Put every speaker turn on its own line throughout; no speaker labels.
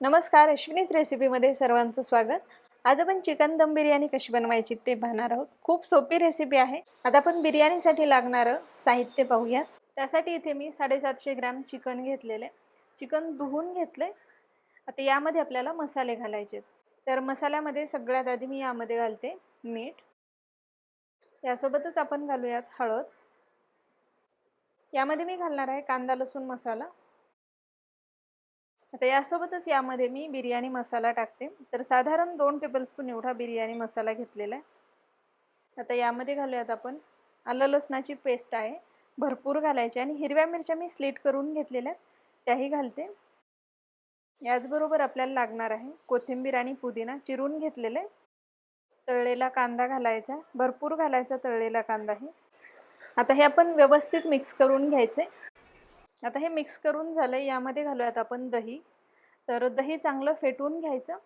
नमस्कार अश्विनीच रेसिपीमध्ये सर्वांचं स्वागत. आज आपण चिकन दम बिर्याणी कशी बनवायची ते पाहणार आहोत. खूप सोपी रेसिपी आहे. आता आपण बिर्याणीसाठी लागणारं साहित्य पाहूयात. त्यासाठी इथे मी साडेसातशे ग्रॅम चिकन घेतलेलं आहे. चिकन धुवून घेतलं आहे आता यामध्ये आपल्याला मसाले घालायचे तर मसाल्यामध्ये सगळ्यात आधी मी यामध्ये घालते मीठ. यासोबतच आपण घालूयात हळद. यामध्ये मी घालणार आहे कांदा लसूण मसाला. आता यासोबतच यामध्ये मी बिर्याणी मसाला टाकते. तर साधारण दोन टेबलस्पून एवढा बिर्याणी मसाला घेतलेला आहे. आता यामध्ये घालूयात आपण आलं लसणाची पेस्ट आहे. भरपूर घालायची आणि हिरव्या मिरच्या मी स्लीट करून घेतलेल्या त्याही घालते. याचबरोबर आपल्याला लागणार आहे कोथिंबीर आणि पुदिना चिरून घेतलेले. तळलेला कांदा घालायचा. भरपूर घालायचा तळलेला कांदा हे आता हे आपण व्यवस्थित मिक्स करून घ्यायचे. आता हे मिक्स करून झालं आहे यामध्ये घालूयात आपण दही. तर दही चांगलं फेटवून घ्यायचं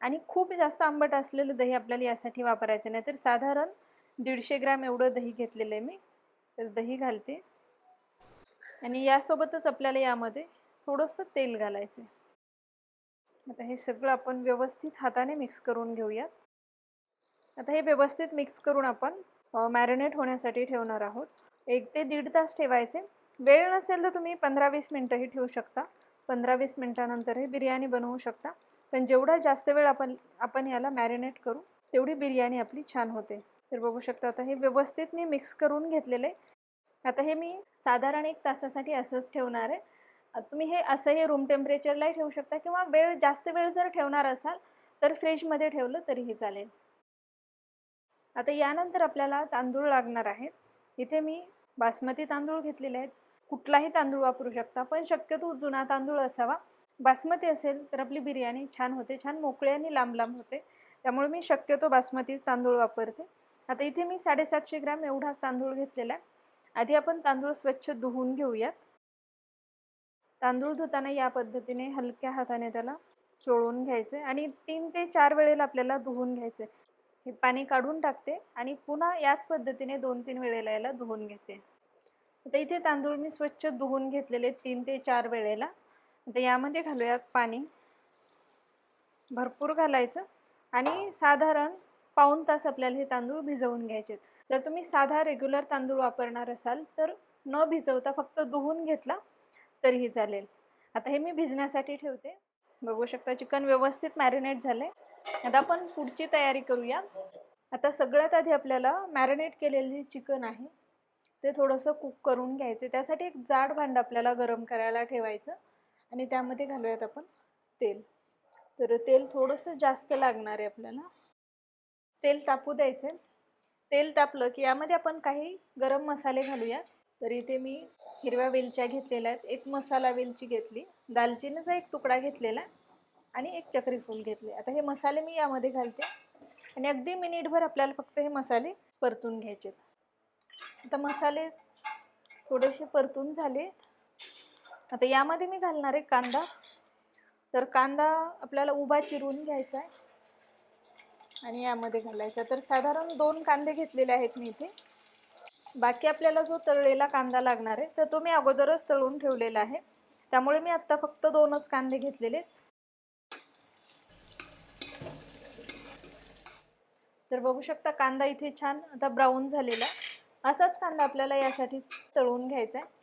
आणि खूप जास्त आंबट असलेलं दही आपल्याला यासाठी वापरायचं नाही. तर साधारण दीडशे ग्रॅम एवढं दही घेतलेलं आहे मी. तर दही घालते. आणि यासोबतच आपल्याला यामध्ये थोडंसं तेल घालायचं आता हे सगळं आपण व्यवस्थित हाताने मिक्स करून घेऊयात. आता हे व्यवस्थित मिक्स करून आपण मॅरिनेट होण्यासाठी ठेवणार आहोत. एक ते दीड तास ठेवायचे. वेळ नसेल तर तुम्ही पंधरा वीस मिनटंही ठेवू शकता. पंधरा वीस मिनटानंतर हे बिर्याणी बनवू शकता. पण जेवढा जास्त वेळ आपण आपण याला मॅरिनेट करू तेवढी बिर्याणी आपली छान होते. तर बघू शकता आता हे व्यवस्थित मी मिक्स करून घेतलेले. आता हे मी साधारण एक तासासाठी असंच ठेवणार आहे. तुम्ही हे असंही रूम टेम्परेचरलाही ठेवू शकता किंवा वेळ जास्त वेळ जर ठेवणार असाल तर फ्रीजमध्ये ठेवलं तरीही चालेल. आता यानंतर आपल्याला तांदूळ लागणार आहेत. इथे मी बासमती तांदूळ घेतलेले आहेत. कुठलाही तांदूळ वापरू शकता पण शक्यतो जुना तांदूळ असावा. बासमती असेल तर आपली बिर्याणी छान होते छान मोकळे आणि लांब लांब होते. त्यामुळे मी शक्यतो बासमतीच तांदूळ वापरते. आता इथे मी साडेसातशे ग्रॅम एवढाच तांदूळ घेतलेला आहे. आधी आपण तांदूळ स्वच्छ धुवून घेऊयात. तांदूळ धुताना या पद्धतीने हलक्या हाताने त्याला चोळून घ्यायचे आणि तीन ते चार वेळेला आपल्याला धुवून घ्यायचे. हे पाणी काढून टाकते आणि पुन्हा याच पद्धतीने दोन तीन वेळेला याला धुवून घेते. आता इथे तांदूळ मी स्वच्छ धुवून घेतलेले तीन ते चार वेळेला. आता यामध्ये घालूयात पाणी. भरपूर घालायचं. आणि साधारण पाऊण तास आपल्याला हे तांदूळ भिजवून घ्यायचे जर तुम्ही साधा रेग्युलर तांदूळ वापरणार असाल तर न भिजवता फक्त धुवून घेतला तरीही चालेल. आता हे मी भिजण्यासाठी ठेवते. बघू शकता चिकन व्यवस्थित मॅरिनेट झाले आता आपण पुढची तयारी करूया. आता सगळ्यात आधी आपल्याला मॅरिनेट केलेली चिकन आहे. ते थोडंसं कुक करून घ्यायचं. त्यासाठी एक जाड भांडं आपल्याला गरम करायला ठेवायचं आणि त्यामध्ये घालूयात आपण तेल. तर तेल थोडंसं जास्त लागणार आहे आपल्याला. तेल तापू द्यायचं तेल तापलं की यामध्ये आपण काही गरम मसाले घालूया. तर इथे मी हिरव्या वेलच्या घेतलेल्या आहेत. एक मसाला वेलची घेतली. दालचिनीचा एक तुकडा घेतलेला आणि एक चक्री फूल घेतले. आता हे मसाले मी यामध्ये घालते आणि अगदी मिनिटभर आपल्याला फक्त हे मसाले परतून घ्यायचे आता मसाले थोडेसे परतून झाले. आता यामध्ये मी घालणार आहे कांदा. तर कांदा आपल्याला उभा चिरून घ्यायचा आहे. आणि यामध्ये घालायचा. तर साधारण दोन कांदे घेतलेले आहेत मी इथे. बाकी आपल्याला जो तळलेला कांदा लागणार आहे तर तो मी अगोदरच तळून ठेवलेला आहे. त्यामुळे मी आत्ता फक्त दोनच कांदे घेतलेले तर बघू शकता कांदा इथे छान आता ब्राऊन झालेला असाच कांदा आपल्याला यासाठी तळून घ्यायचा आहे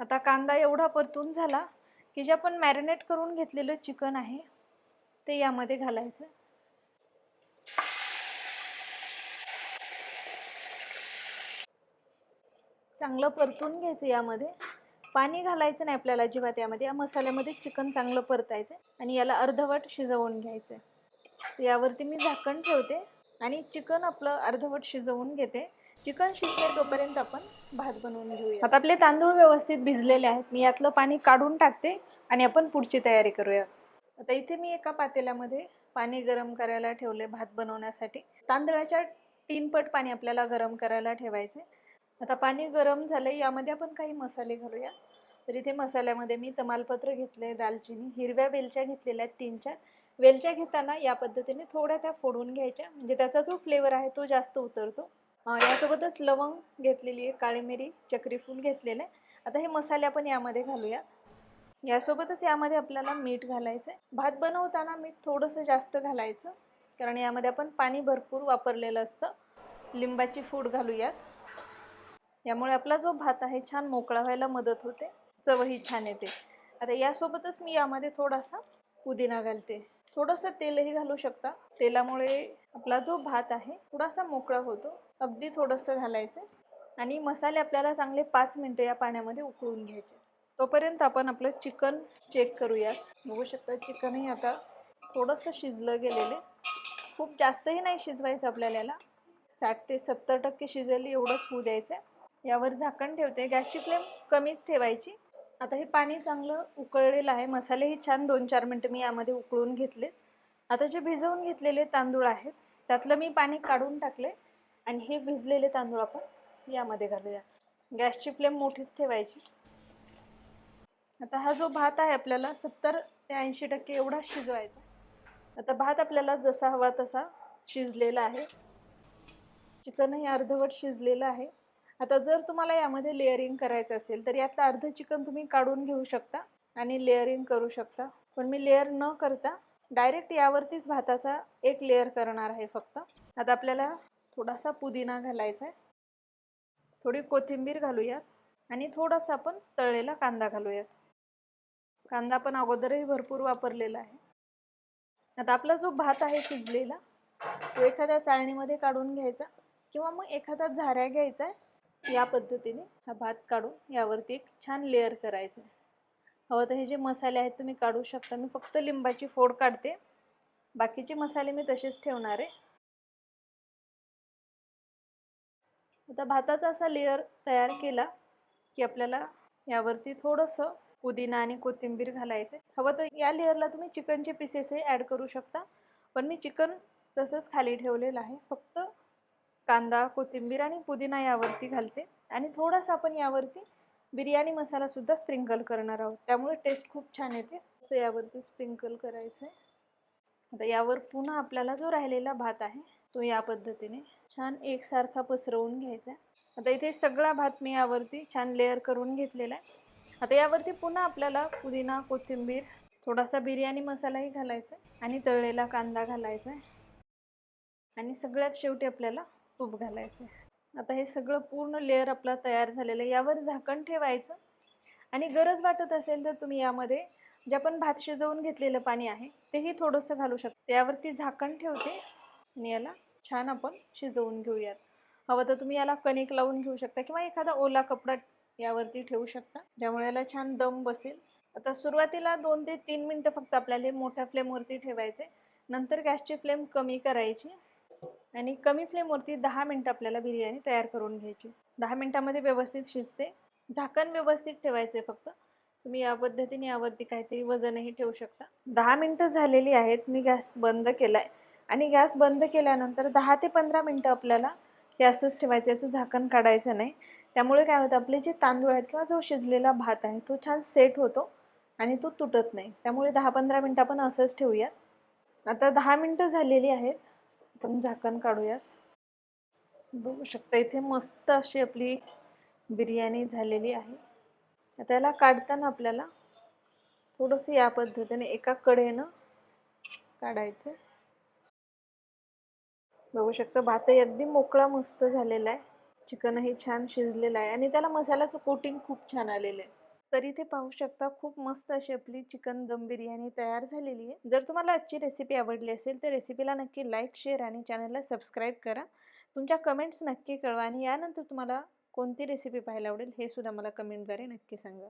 आता कांदा एवढा परतून झाला की जे आपण मॅरिनेट करून घेतलेलं चिकन आहे ते यामध्ये घालायचं. चांगलं परतून घ्यायचं यामध्ये. पाणी घालायचं नाही आपल्याला अजिबात यामध्ये. या मसाल्यामध्ये चिकन चांगलं परतायचं आणि याला अर्धवट शिजवून घ्यायचं यावरती मी झाकण ठेवते आणि चिकन आपलं अर्धवट शिजवून घेते. चिकन शिजते तोपर्यंत आपण भात बनवून घेऊया. आता आपले तांदूळ व्यवस्थित भिजलेले आहेत. मी यातलं पाणी काढून टाकते आणि आपण पुढची तयारी करूया. आता इथे मी एका पातेल्यामध्ये पाणी गरम करायला ठेवले भात बनवण्यासाठी. तांदळाच्या तीन पट पाणी आपल्याला गरम करायला ठेवायचे आता पाणी गरम झालं यामध्ये आपण काही मसाले घालूया. तर इथे मसाल्यामध्ये मी तमालपत्र घेतले दालचिनी हिरव्या वेलच्या घेतलेल्या आहेत तीन चार. वेलच्या घेताना या पद्धतीने थोड्या त्या फोडून घ्यायच्या. म्हणजे त्याचा जो फ्लेवर आहे तो जास्त उतरतो. यासोबतच लवंग घेतलेली आहे काळी मिरी चक्रीफूल घेतलेलं आहे. आता हे मसाले आपण यामध्ये घालूया. यासोबतच यामध्ये आपल्याला मीठ घालायचं आहे. भात बनवताना मीठ थोडंसं जास्त घालायचं कारण यामध्ये आपण पाणी भरपूर वापरलेलं असतं. लिंबाची फूड घालूयात. यामुळे आपला जो भात आहे छान मोकळा व्हायला मदत होते. चवही छान येते. आता यासोबतच मी यामध्ये थोडासा पुदिना घालते. थोडंसं तेलही घालू शकता. तेलामुळे आपला जो भात आहे थोडासा मोकळा होतो. अगदी थोडंसं घालायचं आणि मसाले आपल्याला चांगले पाच मिनटं या पाण्यामध्ये उकळून घ्यायचे. तोपर्यंत आपण आपलं चिकन चेक करूयात. बघू शकता चिकनही आता थोडंसं शिजलं गेलेलं खूप जास्तही नाही शिजवायचं आपल्याला. याला साठ ते सत्तर टक्के शिजेल एवढंच होऊ द्यायचं. यावर झाकण ठेवते. गॅसची फ्लेम कमीच ठेवायची. आता हे पाणी चांगलं उकळलेलं आहे. मसालेही छान दोन चार मिनटं मी यामध्ये उकळून घेतले. आता जे भिजवून घेतलेले तांदूळ आहेत त्यातलं मी पाणी काढून टाकले आणि हे भिजलेले तांदूळ आपण यामध्ये घालूया. गॅसची फ्लेम मोठीच ठेवायची. आता हा जो भात आहे आपल्याला सत्तर ते ऐंशी टक्के एवढा शिजवायचा आता भात आपल्याला जसा हवा तसा शिजलेला आहे. चिकनही अर्धवट शिजलेलं आहे. आता जर तुम्हाला यामध्ये लेअरिंग करायचं असेल तर यातलं अर्ध चिकन तुम्ही काढून घेऊ शकता आणि लेअरिंग करू शकता. पण मी लेअर न करता डायरेक्ट यावरतीच भाताचा एक लेअर करणार आहे फक्त. आता आपल्याला थोडासा पुदिना घालायचा आहे. थोडी कोथिंबीर घालूयात आणि थोडासा आपण तळलेला कांदा घालूयात. कांदा पण अगोदरही भरपूर वापरलेला आहे. आता आपला जो भात आहे शिजलेला तो एखाद्या चाळणीमध्ये काढून घ्यायचा किंवा मग एखादा झाऱ्या घ्यायचा आहे. या पद्धतीने हा भात काढून यावरती एक छान लेअर करायचं. आहे हवं तर हे जे मसाले आहेत तुम्ही काढू शकता. मी फक्त लिंबाची फोड काढते. बाकीचे मसाले मी तसेच ठेवणार आहे. आता भाताचा असा लेअर तयार केला की आपल्याला यावरती थोडंसं पुदिना आणि कोथिंबीर घालायचं. हवं तर या लेअरला तुम्ही चिकनचे पीसेसही ॲड करू शकता. पण मी चिकन तसंच खाली ठेवलेलं आहे. फक्त कांदा कोथिंबीर आणि पुदिना यावरती घालते. आणि थोडासा आपण यावरती बिर्याणी मसालासुद्धा स्प्रिंकल करणार आहोत. त्यामुळे टेस्ट खूप छान येते. असं यावरती स्प्रिंकल करायचं आहे आता यावर पुन्हा आपल्याला जो राहिलेला भात आहे तो या पद्धतीने छान एकसारखा पसरवून घ्यायचा आता इथे सगळा भात मी यावरती छान लेअर करून घेतलेला आहे. आता यावरती पुन्हा आपल्याला पुदिना कोथिंबीर थोडासा बिर्याणी मसालाही घालायचा आणि तळलेला कांदा घालायचा आहे. आणि सगळ्यात शेवटी आपल्याला तूप घालायचं. आहे आता हे सगळं पूर्ण लेअर आपला तयार झालेलं आहे. यावर झाकण ठेवायचं. आणि गरज वाटत असेल तर तुम्ही यामध्ये जे आपण भात शिजवून घेतलेलं पाणी आहे तेही थोडंसं घालू शकता. यावरती झाकण ठेवते. आणि याला छान आपण शिजवून घेऊयात. हवं तर तुम्ही याला कणिक लावून घेऊ शकता किंवा एखादा ओला कपडा यावरती ठेवू शकता. ज्यामुळे याला छान दम बसेल. आता सुरुवातीला दोन ते तीन मिनटं फक्त आपल्याला मोठ्या फ्लेमवरती ठेवायचे. नंतर गॅसची फ्लेम कमी करायची. आणि कमी फ्लेमवरती दहा मिनटं आपल्याला बिर्याणी तयार करून घ्यायची. दहा मिनटामध्ये व्यवस्थित शिजते. झाकण व्यवस्थित ठेवायचे फक्त. तुम्ही या पद्धतीने यावरती काहीतरी वजनही ठेवू शकता. दहा मिनटं झालेली आहेत. मी गॅस बंद केला आहे आणि गॅस बंद केल्यानंतर दहा ते पंधरा मिनटं आपल्याला गॅसच ठेवायचं याचं झाकण काढायचं नाही. त्यामुळे काय होतं? आपले जे तांदूळ आहेत किंवा जो शिजलेला भात आहे तो छान सेट होतो आणि तो तुटत नाही. त्यामुळे दहा पंधरा मिनटं आपण असंच ठेवूयात. आता दहा मिनटं झालेली आहेत. आपण झाकण काढूयात. बघू शकता इथे मस्त अशी आपली बिर्याणी झालेली आहे. आता याला काढताना आपल्याला थोडंसं या पद्धतीने एका कडेनं काढायचं. बघू शकता भातही अगदी मोकळा मस्त झालेला आहे. चिकनही छान शिजलेलं आहे आणि त्याला मसाल्याचं कोटिंग खूप छान आलेलं आहे. तर इथे पाहू शकता. खूप मस्त अशी आपली चिकन दम बिर्याणी तयार झालेली आहे. जर तुम्हाला आजची रेसिपी आवडली असेल तर रेसिपीला नक्की लाईक शेअर आणि चॅनलला सबस्क्राईब करा. तुमच्या कमेंट्स नक्की कळवा आणि यानंतर तुम्हाला कोणती रेसिपी पाहायला आवडेल हे सुद्धा मला कमेंटद्वारे नक्की सांगा.